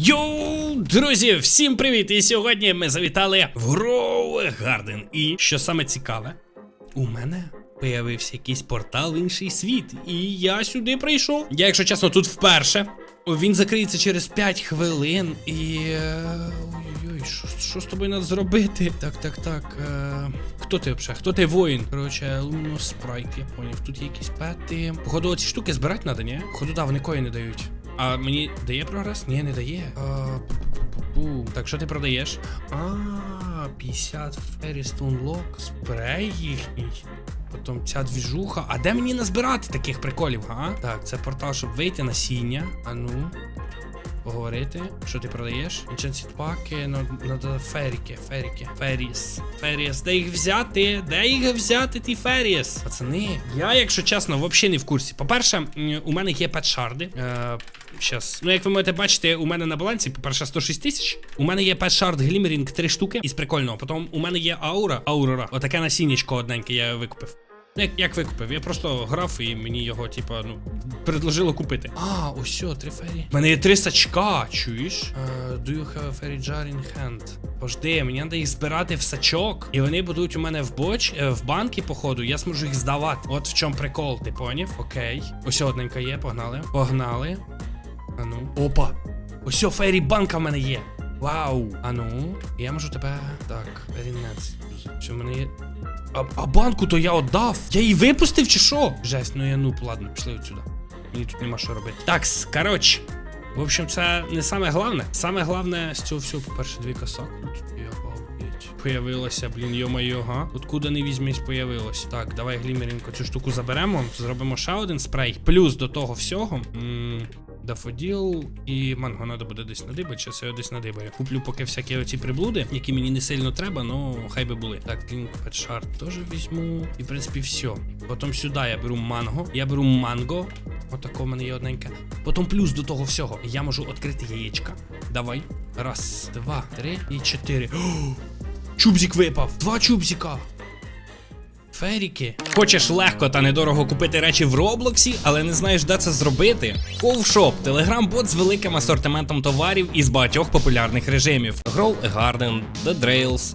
Йоу, друзі, всім привіт! І сьогодні ми завітали в Grove Garden. І що саме цікаве, у мене появився якийсь портал в інший світ. І я сюди прийшов. Я, якщо чесно, тут вперше. Він закриється через 5 хвилин і. е, Ой-ой-ой, що, що з тобою треба зробити? Так, так, так. Е... Хто ти взагалі? Хто ти воїн? Коротше, Лумно Спрайт, я поняв. Тут є якісь пети. Походу, ці штуки збирати треба, ні? Походу, да, вони кої не дають. А мені дає прогрес? Ні, не дає. А. Так, що ти продаєш? А, 50 Ferrystone Lock, спрей їхній. Потім ця двіжуха. А де мені назбирати таких приколів, га? Так, це портал, щоб вийти насіння. А ну. Поговорити, що ти продаєш? Інченсіт паки, надо феріки, феріки, феріс, феріс. Де їх взяти? Де їх взяти, ті феріс? Пацани, я, якщо чесно, взагалі не в курсі. По-перше, у мене є пет-шарди. Е, щас. Ну, як ви можете бачити, у мене на балансі, по-перше, 106 тисяч. У мене є пет-шард глімерінг 3 штуки із прикольного. Потім у мене є аура, аурора. Отаке насіннячко одненьке я викупив. Ну, як, як викупив? Я просто грав і мені його, типа, ну, предложило купити. А, ось що, три фері. У мене є три сачка, чуєш? Uh, do you have a fairy jar in hand? Пожди, мені треба їх збирати в сачок. І вони будуть у мене в боч, е, в банки, походу, я зможу їх здавати. От в чому прикол, ти поняв? Окей. Ось одненька є, погнали. Погнали. А ну. Опа! Ось фейрі банка в мене є. Вау! А ну, я можу тебе. Так, перінець. Що в мене є. А, а банку то я отдав. Я її випустив чи що? Жесть, ну я нуп, ладно, пішли отсюда. Мені тут нема що робити. Так, коротше. В общем, це не саме головне. Саме головне з цього всього, по-перше, дві косак. Ну, тут я обалдеть. Появилося, блін, йо-майо, га. Откуда не візьмись, появилось. Так, давай глімерінко цю штуку заберемо. Зробимо ще один спрей. Плюс до того всього. м, Дафоділ і манго треба буде десь надибати, зараз я десь надибаю. Куплю поки всякі оці приблуди, які мені не сильно треба, ну хай би були. Так, Pet теж візьму. І в принципі все. Потім сюди я беру манго. Я беру манго. Отако в мене є одненьке. Потім плюс до того всього. Я можу відкрити яєчка. Давай. Раз, два, три і чотири. О, чубзик випав! Два чубзика! Феріки. Хочеш легко та недорого купити речі в Роблоксі, але не знаєш, де це зробити? Ковшоп телеграм-бот з великим асортиментом товарів із багатьох популярних режимів: Grow a Garden, The Drails,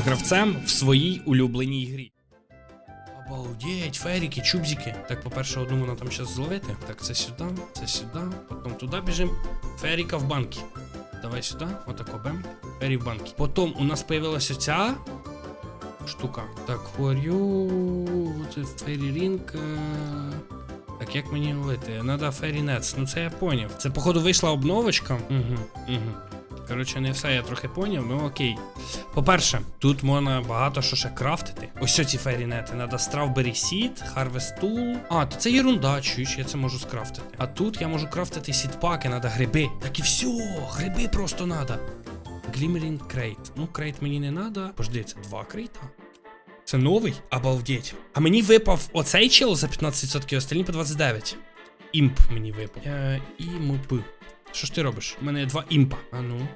гравцем в своїй улюбленій грі. Обалдеть, феріки, чубзики. Так, по-перше, одну вона там зараз зловити. Так, це сюди, це сюди, потім туди біжимо. Феріка в банки. Давай сюди, отако бем. Фері в банки. Потім у нас появилася ця штука. Так, хорю. Фері рінг. Так, як мені ловити? Надо Фері Нетс. Ну це я поняв. Це, походу, вийшла обновочка. Угу, угу. Коротше, не все я трохи поняв, ну окей. По-перше, тут можна багато що ще крафтити. Ось ці ферінети. Надо Strawberry Seed, Harvest Tool. А, то це ерунда, чуєш, я це можу скрафтити. А тут я можу крафтити сідпаки, надо гриби. Так і все, гриби просто надо. Glimmering Crate. Ну, крейт мені не надо. Пожди, це два крейта. Це новий? Обалдеть. А мені випав оцей чел за 15%, остальні по 29. Імп мені випав. Е, імп. Що ж ти робиш? У мене є два імпа. А ну.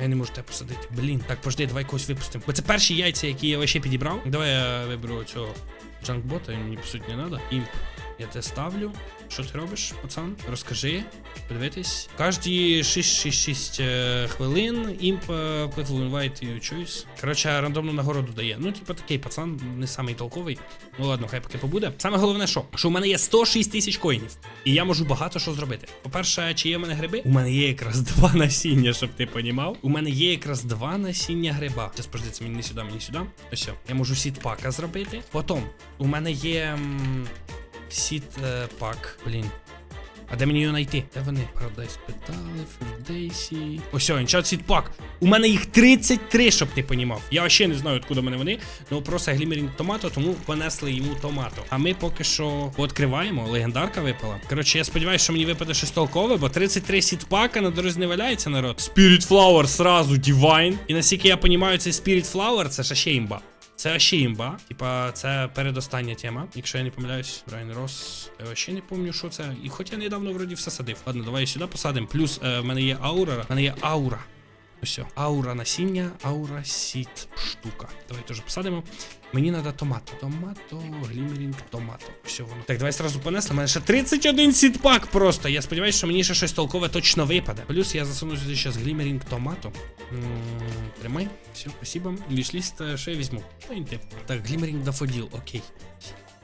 Я не можу тебе посадити. Блін. Так, пожди, давай когось випустимо. Бо це перші яйця, які я ще підібрав. Давай я виберу цього джанкбота, він мені по суті не треба. Імп. Я те ставлю. Що ти робиш, пацан? Розкажи, подивитись. Кожні 6-6-6 е, хвилин імп invite you choice. Коротше, рандомну нагороду дає. Ну, типу, такий пацан, не самий толковий. Ну ладно, хай поки побуде. Саме головне, що? Що у мене є 106 тисяч коїнів. І я можу багато що зробити. По-перше, чи є в мене гриби? У мене є якраз два насіння, щоб ти понімав. У мене є якраз два насіння гриба. Зараз це мені не сюди, мені сюди. Ось. все. Я можу сітпака зробити. Потім, у мене є. Сіт е, пак. Блін. А де мені його знайти? Де вони? Paradise питали, Фердейсі. Ось, Enchant Seed Pack. У мене їх 33, щоб ти понімав. Я ще не знаю, откуда мене вони. Ну просто глімерінг томато, тому понесли йому томато. А ми поки що відкриваємо. Легендарка випала. Коротше, я сподіваюся, що мені випаде щось толкове, бо 33 сідпака на дорозі не валяється народ. Spirit Flower сразу Divine. І наскільки я понімаю, цей Spirit Flower це ж ще імба. Це ще імба. Типа, це передостання тема. Якщо я не помиляюсь, Брайан Рос. Я ще не пам'ятаю, що це. І хоч я недавно вроді все садив. Ладно, давай сюди посадимо. Плюс е, в мене є аура. В мене є аура. Ось. Аура насіння, аура сіт штука. Давай теж посадимо. Мені треба томато. Томато, глімерінг, томато. Все воно. Так, давай сразу понесли. У мене ще 31 сітпак просто. Я сподіваюся, що мені ще щось толкове точно випаде. Плюс я засуну сюди ще глімерінг томато. М, Тримай. Все, спасибо. Вішліст, е, я візьму. Так, глімерінг дафоділ, окей.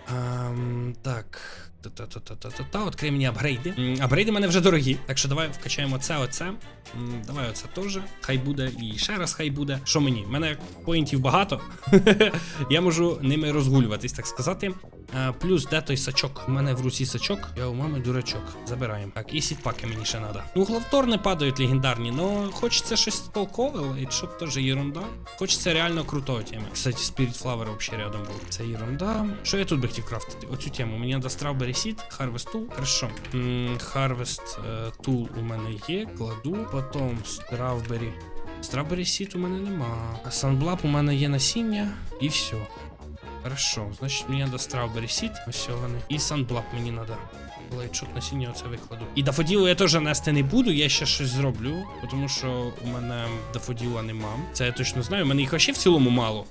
Ам, так. Та-та-та-та-та-та. Открий мені апгрейди. Апгрейди мене вже дорогі. Так що давай вкачаємо це, оце. Давай оце теж. Хай буде. І ще раз хай буде. Що мені? У мене поінтів багато. Я можу ними розгулюватись, так сказати. А, плюс де той сачок? У мене в руці сачок, я у мами дурачок. Забираємо. Так, і сітпаки мені ще треба. Ну, главтор не падають легендарні, но хочеться щось толкове, і що теж єрунда. Хочеться реально крутого теми. Кстати, Spirit Flower вообще рядом був. Це єрунда. Що я тут би хотів крафтити? Оцю тему. Мені треба Strawberry Seed, Harvest Tool. Хорошо. М, Harvest е, Tool у мене є. Кладу. Потім Strawberry. Strawberry Seed у мене нема. А Sunblab у мене є насіння. І все. Хорошо, значить мені треба Strawberry Seed, ось вони. І Sunblock мені треба. Лайчут насіння оце викладу. І дафоділу я теж нести не буду, я ще щось зроблю, тому що у мене дафоділа нема. Це я точно знаю. У мене їх ще в цілому мало.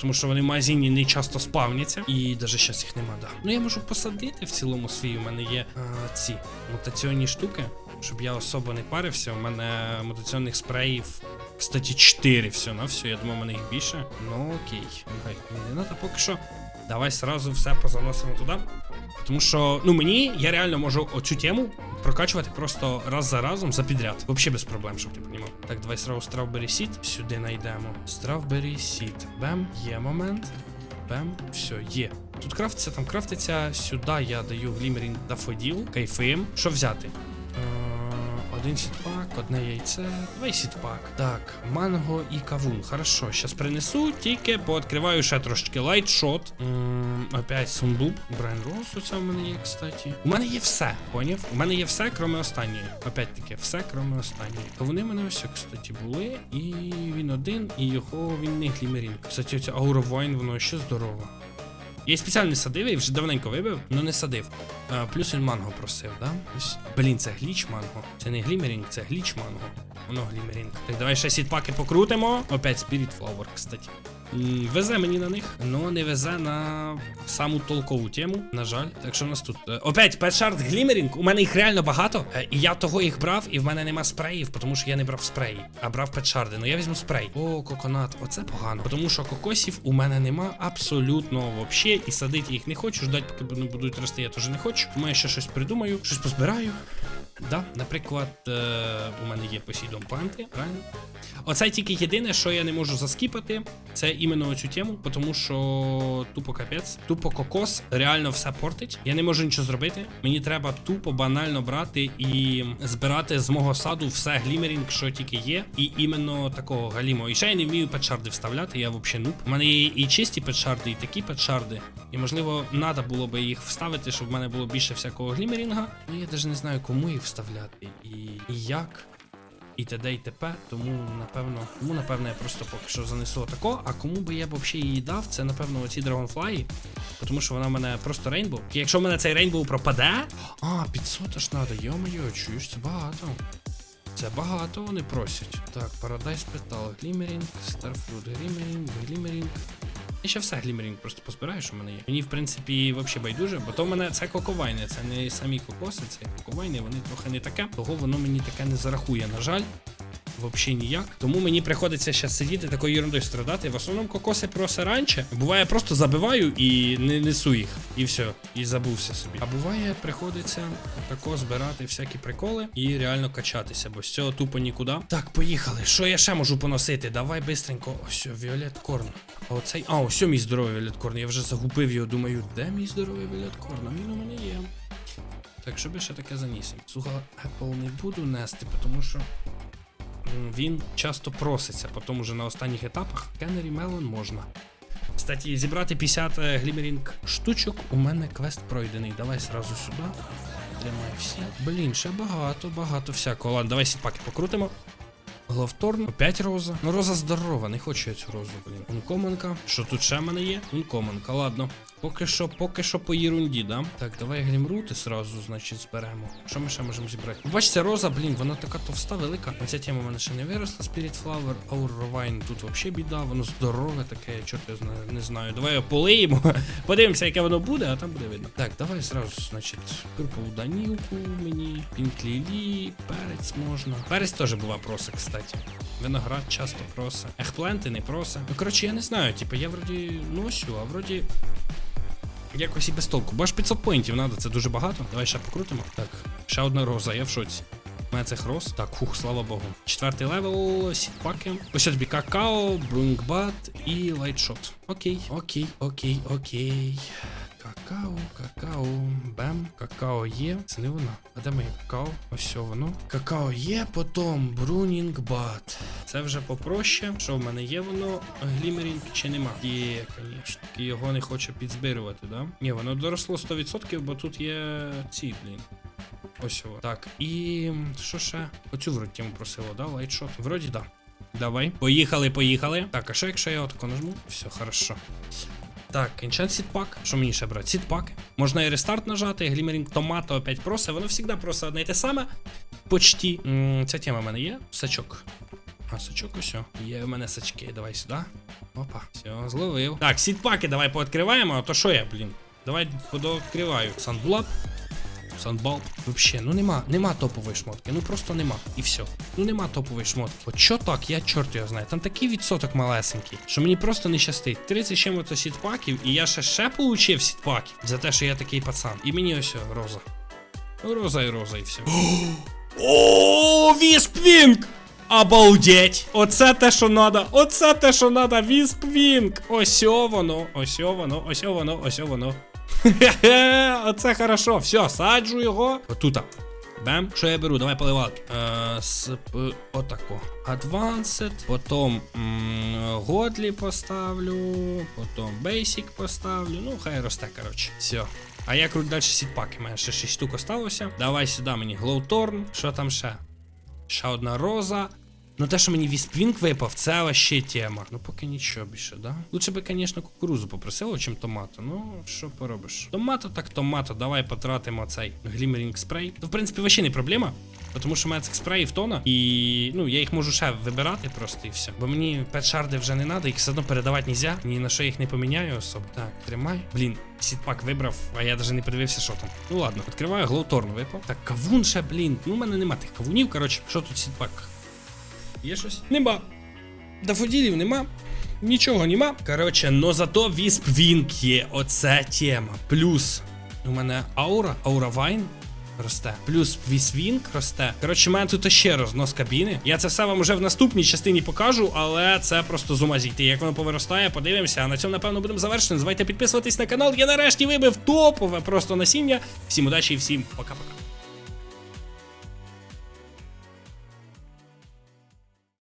Тому що вони в магазині не часто спавняться. І навіть зараз їх нема, да. Ну я можу посадити в цілому свій. У мене є а, ці мутаційні штуки, щоб я особо не парився. У мене мутаційних спреїв. Кстати, 4 все на все. Я думаю, у мене їх більше. Ну окей. Не треба поки що. Давай сразу все позаносимо туди. Тому що, ну мені, я реально можу оцю тему прокачувати просто раз за разом за підряд. Взагалі без проблем, щоб ти понімав. Так, давай сразу Strawberry Seed сюди знайдемо. Strawberry Seed. Бем, є момент. Бем, все, є. Тут крафтиться, там крафтиться. Сюди я даю глімерінг дафоділ. Кайфим. Що взяти? Один сітпак, одне яйце, давай сітпак. Так, манго і кавун. Хорошо, щас принесу, тільки пооткриваю ще трошечки лайтшот. Опять сунбуб. Брайан Рос оце в мене є, кстати. У мене є все, поняв? У мене є все, крім останньої. Опять таки, все, крім останньої. Кавуни в мене ось, кстати, були. І він один, і його він не глімерінг. Кстати, оця Аура Вайн, воно ще здорово. Я спеціально садив, я вже давненько вибив, але не садив. А, плюс він манго просив, да? Блін, це гліч манго. Це не глімерінг, це гліч манго. Воно глімерінг. Так, давай ще сітпаки покрутимо. Опять Spirit Flower, кстати. Везе мені на них, але не везе на саму толкову тему, на жаль. Так що в нас тут. Е, Опять Петшард Глімерінг. У мене їх реально багато. е, І я того їх брав, і в мене нема спреїв, тому що я не брав спреї, а брав петшарди. Ну я візьму спрей. О, коконат, оце погано. Тому що кокосів у мене нема абсолютно вообще. І садити їх не хочу. Ждать, поки вони будуть рости, я теж не хочу. Тому я ще щось придумаю, щось позбираю. Да, наприклад, е, у мене є посідом панти, правильно? Оце тільки єдине, що я не можу заскіпати, це іменно оцю тему, тому що тупо капець, тупо кокос реально все портить. Я не можу нічого зробити. Мені треба тупо банально брати і збирати з мого саду все глімерінг, що тільки є, і іменно такого галімо. І ще я не вмію петшарди вставляти, я взагалі нуб. У мене є і чисті петшарди, і такі петшарди. І можливо, треба було би їх вставити, щоб в мене було більше всякого глімерінга. Ну я навіть не знаю, кому їх вставляти і, і як і т.д. і т.п. Тому напевно, тому напевно я просто поки що занесу отако. А кому би я б взагалі її дав, це напевно оці Dragonfly, тому що вона в мене просто рейнбоу. Якщо в мене цей рейнбоу пропаде. А, 500 аж надо, йо-моє, чуєш, це багато. Це багато вони просять. Так, Paradise Petal, Glimmering, Starfruit, Glimmering, Glimmering. Я ще все глімерінг просто позбираю, що в мене є. Мені, в принципі, взагалі байдуже, бо то в мене це коковайне, це не самі кокоси, це коковайни, вони трохи не таке. Того воно мені таке не зарахує, на жаль. Взагалі ніяк. Тому мені приходиться зараз сидіти такою ерундою страдати. В основному кокоси просто раніше. Буває, просто забиваю і не несу їх. І все. І забувся собі. А буває, приходиться тако збирати всякі приколи і реально качатися, бо з цього тупо нікуди. Так, поїхали. Що я ще можу поносити? Давай бистренько. Ось, Віолет Корн. А оцей. А, ось мій здоровий Віолет Корн. Я вже загубив його. Думаю, де мій здоровий Віолет Корн? Він у мене є. Так, що би ще таке занісім? Слуга Apple не буду нести, тому що він часто проситься, потім уже на останніх етапах Кеннері Мелон можна. Кстати, зібрати 50 глімерінг штучок, у мене квест пройдений. Давай сразу сюди. Тримай всі. Блін, ще багато, багато всякого. Ладно, давай сітпаки покрутимо. Главторн, опять роза. Ну роза здорова, не хочу я цю розу, блін. Ункоменка. Що тут ще в мене є? Ункоменка, ладно. Поки що, поки що по єрунді, да? Так, давай глімрути сразу, значить, зберемо. Що ми ще можемо зібрати? Ну, Бачите, роза, блін, вона така товста, велика. Ця тема в мене ще не виросла. Spirit Flower, Aurovine, тут взагалі біда, воно здорове таке, чорт я знаю, не знаю. Давай його полиємо. Подивимося, яке воно буде, а там буде видно. Так, давай зразу, значить, Purple Данілку мені, Pink Lily, перець можна. Перець теж бува проси, кстати. Виноград часто просе. Ехпленти не просе. Ну, коротше, я не знаю, типу, я вроді носю, а вроді. Якось і без толку. Бо аж 500 поінтів треба, це дуже багато. Давай ще покрутимо. Так, ще одна роза, я в шоці. У мене цих роз. Так, хух, слава Богу. Четвертий левел, сітпаки. Ось тобі какао, брунгбат і лайтшот. Окей, окей, окей, окей. Какао, какао, бем, какао є. Це не воно. А де моє какао? Ось воно. Какао є, потім брунінг бат. Це вже попроще. Що в мене є воно? Глімерінг чи нема? Є, звісно. Його не хоче підзбирювати, да? Ні, воно доросло 100%, бо тут є ці, блін. Ось його. Так, і що ще? Оцю вроді тему просило, да? Лайтшот. Вроді да. Давай. Поїхали, поїхали. Так, а що якщо я отако нажму? Все, хорошо. Так, Enchant Seed Що мені ще брати? Seed Можна і рестарт нажати, Глімерінг Томато опять просить. Воно завжди просить одне й те саме. Почти. М, Ця тема в мене є. Сачок. А, сачок ось. Є в мене сачки. Давай сюди. Опа. Все, зловив. Так, сідпаки давай пооткриваємо, а то що я, блін? Давай подооткриваю. Сандблаб. Сандбал. Вообще, ну нема, нема топової шмотки, ну просто нема. І все. Ну нема топової шмотки. От що так, я чорт його знаю. Там такий відсоток малесенький, що мені просто не щастить. 30 чим-то сітпаків, і я ще ще получив сітпаків за те, що я такий пацан. І мені ось роза. Ну, роза і роза, і все. О, Віспвінг! Обалдеть! Оце те, що надо! Оце те, що надо! Віспвінг! Ось о воно, ось о воно, ось о воно, ось о воно. Хе-хе, оце хорошо. Все, саджу його. Отута. Бем. Що я беру? Давай поливалки. Е, с, отако. Advanced, потім м, Годлі поставлю, потім Basic поставлю. Ну, хай росте, коротше. Все. А я круть далі сітпаки. У мене ще 6 штук осталося. Давай сюди мені Glowtorn. Що там ще? Ще одна роза. Ну те, що мені віспвінг випав, це вообще тема. Ну поки нічого більше, да? Лучше би, звісно, кукурузу попросило, чим томату. Ну, що поробиш? Томато так томато, давай потратимо цей глімерінг спрей. Ну, в принципі, вообще не проблема. Тому що в мене цих спреїв тона, і ну я їх можу ще вибирати просто і все. Бо мені пет-шарди вже не треба, їх все одно передавати нельзя, ні на що їх не поміняю особо. Так, тримай. Блін, сітпак вибрав, а я навіть не подивився, що там. Ну ладно, відкриваю глоуторн випав. Так, кавун ще, блін. Ну, у мене нема тих кавунів. Коротше, що тут сітпак? Є щось? Нема. Дафоділів нема. Нічого нема. Коротше, но зато Вісп Вінк є. Оце тема. Плюс у мене аура, аура Вайн. Росте. Плюс вісвінг росте. Коротше, мене тут ще рознос кабіни. Я це все вам вже в наступній частині покажу, але це просто з ума зійти. Як воно повиростає, подивимося. А на цьому, напевно, будемо завершені. Звайте підписуватись на канал. Я нарешті вибив топове просто насіння. Всім удачі і всім пока-пока.